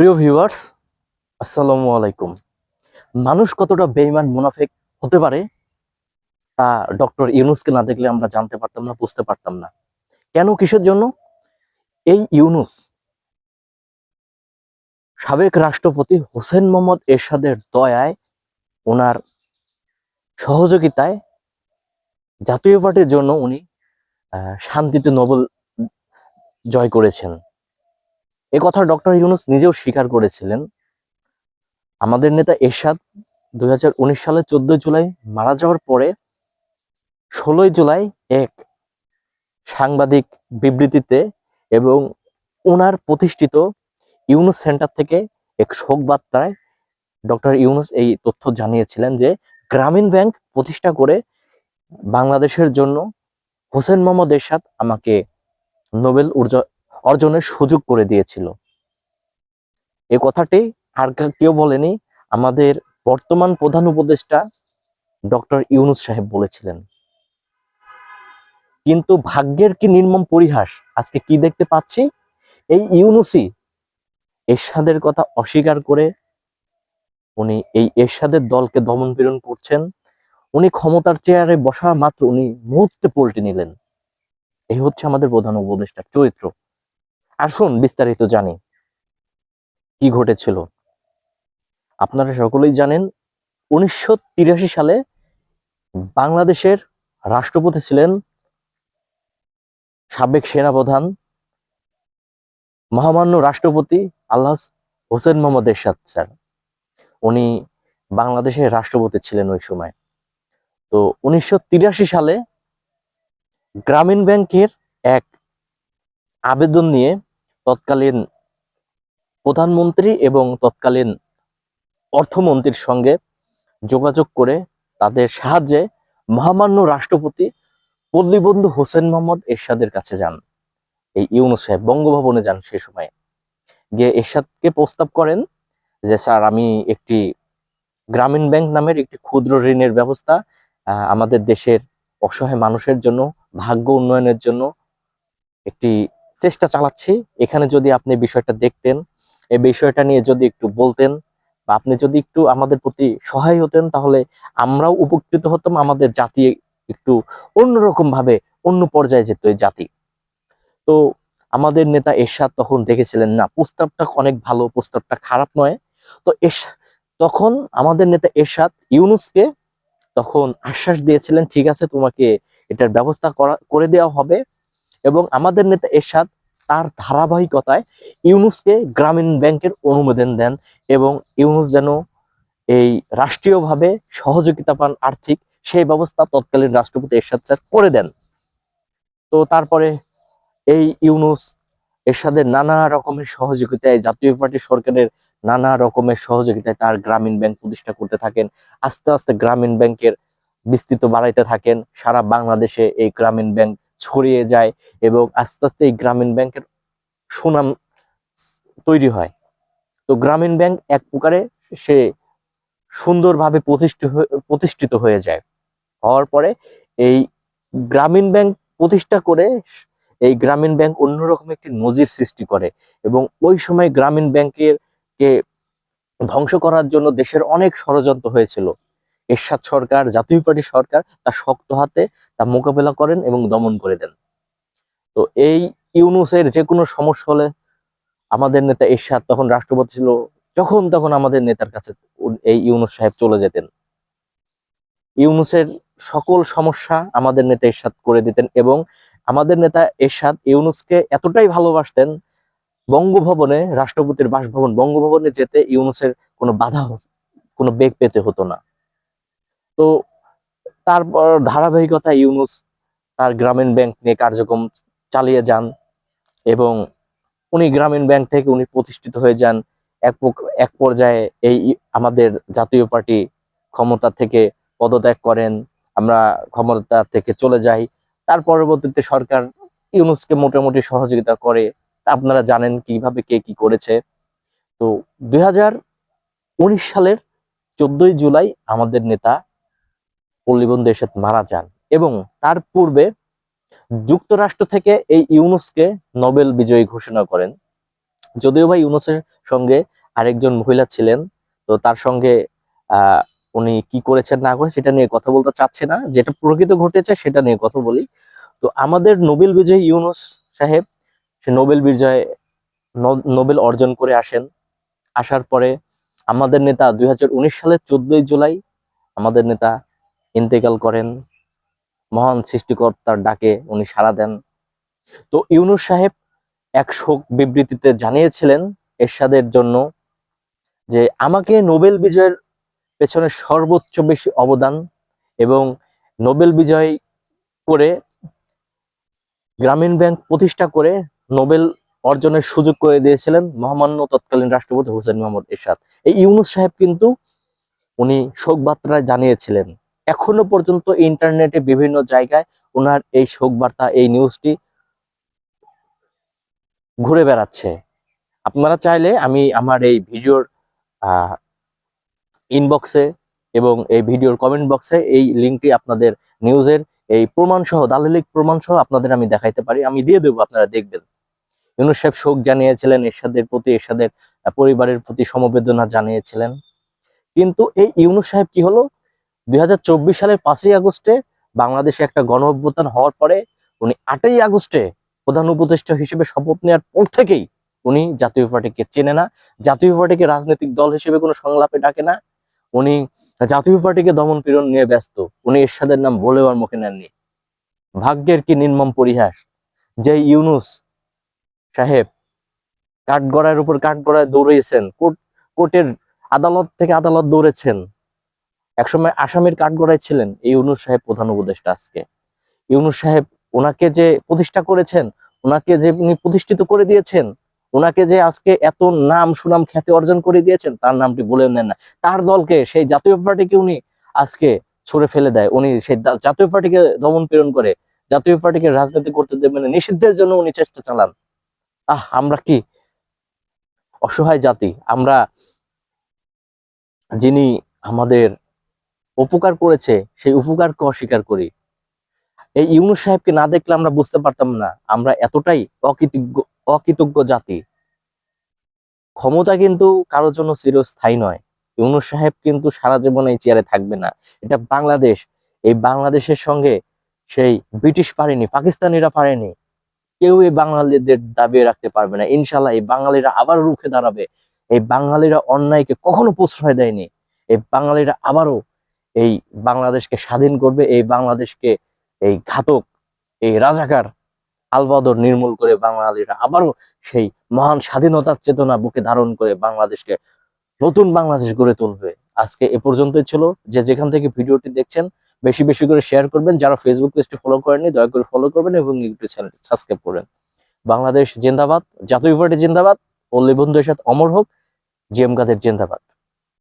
প্রিয় ভিউয়ার্স আসসালামু আলাইকুম। মানুষ কতটা বেইমান মুনাফেক হতে পারে, তা ডক্টর ইউনুসকে না দেখলে আমরা জানতে পারতাম না, বুঝতে পারতাম না। কেন, কিসের জন্য? এই ইউনুস সাবেক রাষ্ট্রপতি হোসেন মোহাম্মদ এরশাদের দয়ায় ওনার সহযোগিতায় জাতীয় পার্টির জন্য উনি শান্তিতে নোবেল জয় করেছেন। এ কথা ডক্টর ইউনুস নিজেও স্বীকার করেছিলেন। আমাদের নেতা এরশাদ দুই সালের চোদ্দই জুলাই মারা যাওয়ার পরে ষোলোই জুলাই এক সাংবাদিক বিবৃতিতে এবং ওনার প্রতিষ্ঠিত ইউনুস সেন্টার থেকে এক শোক বার্তায় ডক্টর ইউনুস এই তথ্য জানিয়েছিলেন যে গ্রামীণ ব্যাংক প্রতিষ্ঠা করে বাংলাদেশের জন্য হোসেন মোহাম্মদ এরশাদ আমাকে নোবেল অর্জনের সুযোগ করে দিয়েছিল। এ কথাটি আর কেউ বলেনি, আমাদের বর্তমান প্রধান উপদেষ্টা ডক্টর ইউনুস সাহেব বলেছিলেন। কিন্তু ভাগ্যের কি নির্মম পরিহাস, আজকে কি দেখতে পাচ্ছি? এই ইউনুসি এরশাদের কথা অস্বীকার করে উনি এই এরশাদের দলকে দমন পীড়ন করছেন। উনি ক্ষমতার চেয়ারে বসা মাত্র উনি মুহূর্তে পল্টে নিলেন। এই হচ্ছে আমাদের প্রধান উপদেষ্টার চরিত্র। আসুন, বিস্তারিত জানি। কি ঘটেছিল? আপনারা সকলেই জানেন, উনিশশো তিরাশি সালে বাংলাদেশের রাষ্ট্রপতি ছিলেন সাবেক সেনাপ্রধান, মহামান্য রাষ্ট্রপতি আল্লাহ হোসেন মোহাম্মদ এরশাদ স্যার। উনি বাংলাদেশের রাষ্ট্রপতি ছিলেন ওই সময়। তো উনিশশো তিরাশি সালে গ্রামীণ ব্যাংকের এক আবেদন নিয়ে তৎকালীন প্রধানমন্ত্রী এবং তৎকালীন অর্থমন্ত্রীর সঙ্গে যোগাযোগ করে তাদের সাহায্যে মহামান্য রাষ্ট্রপতি পল্লীবন্ধু হোসেন মোহাম্মদ এরশাদের কাছে যান। এই ইউনুস সাহেব বঙ্গভবনে যান সে সময়। গিয়ে এরশাদকে প্রস্তাব করেন যে, স্যার, আমি একটি গ্রামীণ ব্যাংক নামের একটি ক্ষুদ্র ঋণের ব্যবস্থা আমাদের দেশের অসহায় মানুষের জন্য, ভাগ্য উন্নয়নের জন্য একটি চেষ্টা চালাচ্ছি। এখানে যদি আপনি বিষয়টা দেখতেন, এই বিষয়টা নিয়ে যদি একটু বলতেন বা আপনি যদি একটু আমাদের প্রতি সহায় হতেন, তাহলে আমরাও উপকৃত হতাম, আমাদের জাতি একটু অন্যরকম ভাবে অন্য পর্যায়ে যেত এই জাতি। তো আমাদের নেতা এরশাদ তখন দেখেছিলেন, না, প্রস্তাবটা অনেক ভালো, প্রস্তাবটা খারাপ নয়। তো এস, তখন আমাদের নেতা এরশাদ ইউনুসকে তখন আশ্বাস দিয়েছিলেন, ঠিক আছে, তোমাকে এটার ব্যবস্থা করা, করে দেওয়া হবে। এবং আমাদের নেতা এরশাদ তার ধারাবাহিকতায় ইউনুসকে গ্রামীণ ব্যাংকের অনুমোদন দেন এবং ইউনুস যেন এই রাষ্ট্রীয়ভাবে সহযোগিতা পান আর্থিক, সেই ব্যবস্থা তৎকালীন রাষ্ট্রপতি এরশাদ স্যার করে দেন। তো তারপরে এই ইউনুস এরশাদের নানা রকমের সহযোগিতায় জাতীয় পার্টি সরকারের নানা রকমের সহযোগিতায় তার গ্রামীণ ব্যাংক প্রতিষ্ঠা করতে থাকেন, আস্তে আস্তে গ্রামীণ ব্যাংকের বিস্তৃত বাড়াইতে থাকেন, সারা বাংলাদেশে এই গ্রামীণ ব্যাংক ছড়িয়ে যায় এবং আস্তে আস্তে এই গ্রামীণ ব্যাংকের সুনাম তৈরি হয়। তো গ্রামীণ ব্যাংক এক প্রকারে সে সুন্দরভাবে প্রতিষ্ঠিত প্রতিষ্ঠিত হয়ে যায়। হওয়ার পরে এই গ্রামীণ ব্যাংক প্রতিষ্ঠা করে এই গ্রামীণ ব্যাংক অন্যরকম একটি নজির সৃষ্টি করে এবং ওই সময় গ্রামীণ ব্যাংকের কে ধ্বংস করার জন্য দেশের অনেক ষড়যন্ত্র হয়েছিল। এরশাদ সরকার, জাতীয় পার্টি সরকার তা শক্ত হাতে তা মোকাবেলা করেন এবং দমন করে দেন। তো এই ইউনুসের যে কোনো সমস্যা হলে আমাদের নেতা এরশাদ তখন রাষ্ট্রপতি ছিল, যখন তখন আমাদের নেতার কাছে এই ইউনুস সাহেব চলে যেতেন। ইউনুসের সকল সমস্যা আমাদের নেতা এরশাদ করে দিতেন এবং আমাদের নেতা এরশাদ ইউনুসকে এতটাই ভালোবাসতেন, বঙ্গভবনে, রাষ্ট্রপতির বাসভবন বঙ্গভবনে যেতে ইউনুসের কোনো বাধা, কোনো বেগ পেতে হতো না। তো তারপর ধারাবাহিকতা ইউনুস তার গ্রামীণ ব্যাংক নিয়ে কার্যক্রম চালিয়ে যান এবং উনি গ্রামীণ ব্যাংক থেকে উনি প্রতিষ্ঠিত হয়ে যান। এক এক পর্যায়ে এই আমাদের জাতীয় পার্টি ক্ষমতা থেকে পদত্যাগ করেন। আমরা ক্ষমতা থেকে চলে যাই। তার পরবর্তীতে সরকার ইউনুসকে মোটামুটি সহযোগিতা করে। আপনারা জানেন কীভাবে কে কি করেছে। তো দুই সালের চোদ্দই জুলাই আমাদের নেতা পল্লীবন্ধু এরশাদ মারা যান এবং তার পূর্বে যুক্তরাষ্ট্র থেকে এই ইউনুসকে নোবেল বিজয়ী ঘোষণা করেন। যদিও ভাই ইউনুসের সঙ্গে আরেকজন মহিলা ছিলেন, তো তার সঙ্গে উনি কি করেছেন না করেছেন সেটা নিয়ে কথা বলতে চাচ্ছে না। যেটা প্রকৃত ঘটেছে সেটা নিয়ে কথা বলি। তো আমাদের নোবেল বিজয়ী ইউনুস সাহেব, সে নোবেল বিজয় নোবেল অর্জন করে আসেন। আসার পরে আমাদের নেতা দুই হাজার উনিশ সালের চোদ্দই জুলাই আমাদের নেতা ইন্তেকাল করেন। মহান সৃষ্টিকর্তার ডাকে উনি সাড়া দেন। তো ইউনুস সাহেব এক শোক বিবৃতিতে জানিয়েছিলেন এরশাদের জন্য যে, আমাকে নোবেল বিজয়ের পেছনে সর্বোচ্চ বেশি অবদান এবং নোবেল বিজয় করে, গ্রামীণ ব্যাংক প্রতিষ্ঠা করে নোবেল অর্জনের সুযোগ করে দিয়েছিলেন মহামান্য তৎকালীন রাষ্ট্রপতি হোসেন মোহাম্মদ এরশাদ। এই ইউনুস সাহেব কিন্তু উনি শোক বার্তায় জানিয়েছিলেন এখনও পর্যন্ত ইন্টারনেটে বিভিন্ন জায়গায় ওনার এই শোক বার্তা এই নিউজটি ঘুরে বেড়াচ্ছে। আপনারা চাইলে আমি আমার এই ভিডিওর ইনবক্সে এবং এই ভিডিওর কমেন্ট বক্সে এই লিঙ্কটি আপনাদের নিউজের এই প্রমাণ সহ দালিলিক প্রমাণ সহ আপনাদের আমি দেখাইতে পারি। আমি দিয়ে দেবো, আপনারা দেখবেন। ইউনুস সাহেব শোক জানিয়েছিলেন, এরশাদের প্রতি, এরশাদের পরিবারের প্রতি সমবেদনা জানিয়েছিলেন। কিন্তু এই ইউনুস সাহেব কি হলো? দুই হাজার চব্বিশ সালের পাঁচই আগস্টে বাংলাদেশে একটা গণ অভ্যুত্থান হওয়ার পরে উনি আটই আগস্টে প্রধান উপদেষ্টা হিসেবে শপথ নেওয়ার পর থেকেই উনি জাতীয় পার্টিকে চেনে না, জাতীয় পার্টিকে রাজনৈতিক দল হিসেবে কোনো সংলাপে ডাকে না। উনি জাতীয় পার্টিকে দমন পীড়ন নিয়ে ব্যস্ত। উনি এরশাদের নাম বলেও আর মুখে নেননি। ভাগ্যের কি নির্মম পরিহাস? যে ইউনুস সাহেব কাঠগড়ার উপর কাঠগড়ায় দৌড়িয়েছেন কোর্ট কোর্টের আদালত থেকে আদালত দৌড়েছেন একসময় আসামের কাঠগড়ায় ছিলেন এই ইউনুস সাহেব প্রধান উপদেষ্টা আজকে। ইউনুস সাহেব ওনাকে যে প্রতিষ্ঠা করেছেন, ওনাকে যে উনি প্রতিষ্ঠিত করে দিয়েছেন, ওনাকে যে আজকে এত নাম সুনাম খ্যাতি অর্জন করে দিয়েছেন, তার নামটি বলে নেন না। তার দলকে সেই জাতীয় পার্টিকে উনি আজকে ছুড়ে ফেলে দেয়। উনি সেই জাতীয় পার্টিকে দমন পীড়ন করে, জাতীয় পার্টিকে রাজনীতি করতে দেবেন নিষিদ্ধের জন্য উনি চেষ্টা চালান। আহ, আমরা কি অসহায় জাতি? আমরা যিনি আমাদের উপকার করেছে, সেই উপকারকে অস্বীকার করি। এই ইউনুস সাহেবকে না দেখলে আমরা বুঝতে পারতাম না, আমরা এতটাই অকৃতজ্ঞ অকৃতজ্ঞ জাতি। ক্ষমতা কিন্তু কারোর জন্য চিরস্থায়ী নয়। ইউনুস সাহেব কিন্তু সারা জীবন এই চেয়ারে থাকবে না। এটা বাংলাদেশ। এই বাংলাদেশের সঙ্গে সেই ব্রিটিশ পারেনি, পাকিস্তানিরা পারেনি। কেউ এই বাঙালিদের দাবিয়ে রাখতে পারবে না। ইনশাল্লাহ এই বাঙালিরা আবার রুখে দাঁড়াবে। এই বাঙালিরা অন্যায়কে কখনো প্রশ্রয় দেয়নি। এই বাঙালিরা আবারও এই বাংলাদেশকে স্বাধীন করবে, এই বাংলাদেশকে এই ঘাতক, এই রাজাকার আলবদর নির্মূল করে বাঙালিরা আবারও সেই মহান স্বাধীনতার চেতনা বুকে ধারণ করে বাংলাদেশকে নতুন বাংলাদেশ গড়ে তুলবে। আজকে এ পর্যন্তই ছিল। যে যেখান থেকে ভিডিওটি দেখছেন, বেশি বেশি করে শেয়ার করবেন। যারা ফেসবুক পেজটি ফলো করেননি, দয়া করে ফলো করবেন এবং ইউটিউব চ্যানেলটি সাবস্ক্রাইব করবেন। বাংলাদেশ জিন্দাবাদ, জাতীয় পার্টি জিন্দাবাদ পল্লী বন্ধু এর সাথে অমর হোক জিএম কাদের জিন্দাবাদ।